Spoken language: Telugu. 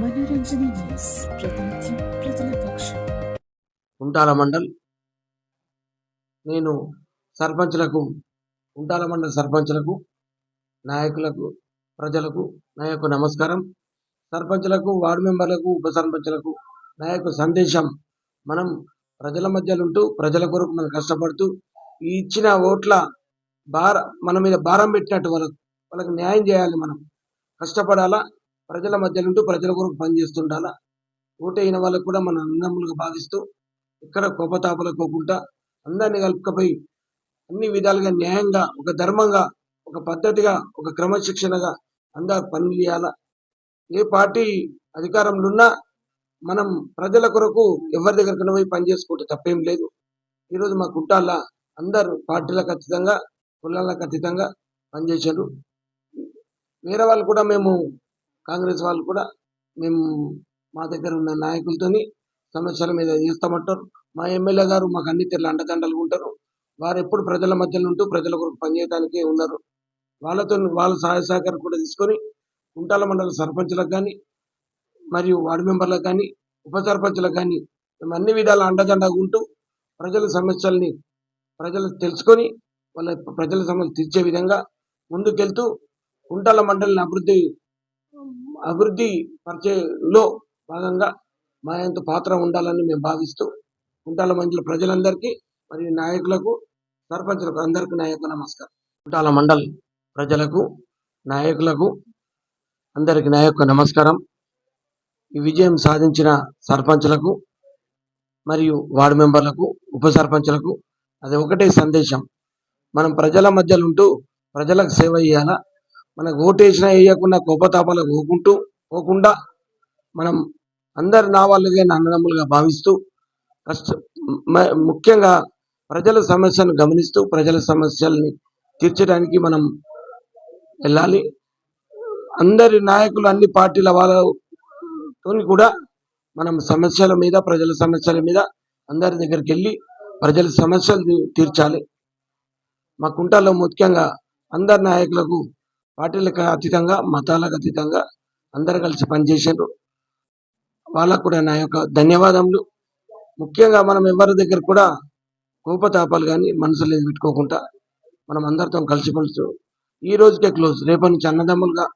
మనోరంజన న్యూస్. ప్రతినిత్యం ప్రజల పక్షం ఉంటాల మండల్. నేను సర్పంచ్లకు ఉంటాల మండల సర్పంచ్లకు నాయకులకు ప్రజలకు నా యొక్క నమస్కారం. సర్పంచ్లకు వార్డు మెంబర్లకు ఉప సర్పంచ్లకు నా యొక్క సందేశం. మనం ప్రజల మధ్యలో ఉంటూ ప్రజల కొరకు మనం కష్టపడుతూ ఇచ్చిన ఓట్ల భార మన మీద భారం పెట్టినట్టు వాళ్ళకు వాళ్ళకి న్యాయం చేయాలి మనం. కష్టపడాలా? ప్రజల మధ్యలో నుండి ప్రజల కొరకు పనిచేస్తుండాలా ఓటైన వాళ్ళకు కూడా మన అన్నములుగా భావిస్తూ ఇక్కడ కోపతాపలు పోకుండా అందరినీ కలుపుకపోయి అన్ని విధాలుగా న్యాయంగా ఒక ధర్మంగా ఒక పద్ధతిగా ఒక క్రమశిక్షణగా అందరు పనులు చేయాలా? ఏ పార్టీ అధికారంలో ఉన్నా మనం ప్రజల కొరకు ఎవరి దగ్గరికి పోయి పనిచేసుకుంటే తప్పేం లేదు. ఈరోజు మా కుట్టాల అందరు పార్టీలకు అతీతంగా కులాలకు అతీతంగా పనిచేశారు. వేరే వాళ్ళు కూడా మేము కాంగ్రెస్ వాళ్ళు కూడా మేము మా దగ్గర ఉన్న నాయకులతోని సమస్యల మీద తీస్తామంటారు. మా ఎమ్మెల్యే గారు మాకు అన్ని తెల్ల అండదండలు ఉంటారు. వారు ఎప్పుడు ప్రజల మధ్యలో ఉంటూ ప్రజల కొరకు పనిచేయడానికే ఉన్నారు. వాళ్ళతో వాళ్ళ సహాయ సహకారం కూడా తీసుకొని కుంటాల మండల సర్పంచ్లకు కానీ మరియు వార్డు మెంబర్లకు కానీ ఉప సర్పంచ్లకు కానీ మేము అన్ని విధాల అండదండగా ఉంటూ ప్రజల సమస్యల్ని ప్రజలు తెలుసుకొని వాళ్ళ ప్రజల సమస్యలు తీర్చే విధంగా ముందుకెళ్తూ కుంటాల మండలిని అభివృద్ధి అభివృద్ధి పరిచయలో భాగంగా మా యొక్క పాత్ర ఉండాలని మేము భావిస్తూ కుంటాల మండల ప్రజలందరికీ మరియు నాయకులకు సర్పంచులకు అందరికీ నా యొక్క నమస్కారం. కుంటాల మండల్ ప్రజలకు నాయకులకు అందరికీ నా యొక్క నమస్కారం. ఈ విజయం సాధించిన సర్పంచులకు మరియు వార్డు మెంబర్లకు ఉప సర్పంచులకు అది ఒకటే సందేశం. మనం ప్రజల మధ్యలో ఉంటూ ప్రజలకు సేవ చేయాలా? మనకు ఓటేసినా వేయకుండా కోపతాపాలకు పోకుంటూ పోకుండా మనం అందరు నా వాళ్ళుగా నా అన్నదమ్ములుగా భావిస్తూ కష్ట ముఖ్యంగా ప్రజల సమస్యను గమనిస్తూ ప్రజల సమస్యల్ని తీర్చడానికి మనం వెళ్ళాలి. అందరి నాయకులు అన్ని పార్టీల వాళ్ళతో కూడా మనం సమస్యల మీద ప్రజల సమస్యల మీద అందరి దగ్గరికి వెళ్ళి ప్రజల సమస్యలు తీర్చాలి. మా కుంటాలో ముఖ్యంగా అందరి నాయకులకు పార్టీలకు అతీతంగా మతాలకు అతీతంగా అందరు కలిసి పనిచేశారు. వాళ్ళకు కూడా నా యొక్క ధన్యవాదములు. ముఖ్యంగా మనం ఎవరి దగ్గర కూడా కోపతాపాలు కానీ మనసులో పెట్టుకోకుండా మనం అందరితో కలిసి ఈ రోజుకే క్లోజ్. రేపటి నుంచి అన్నదమ్ములుగా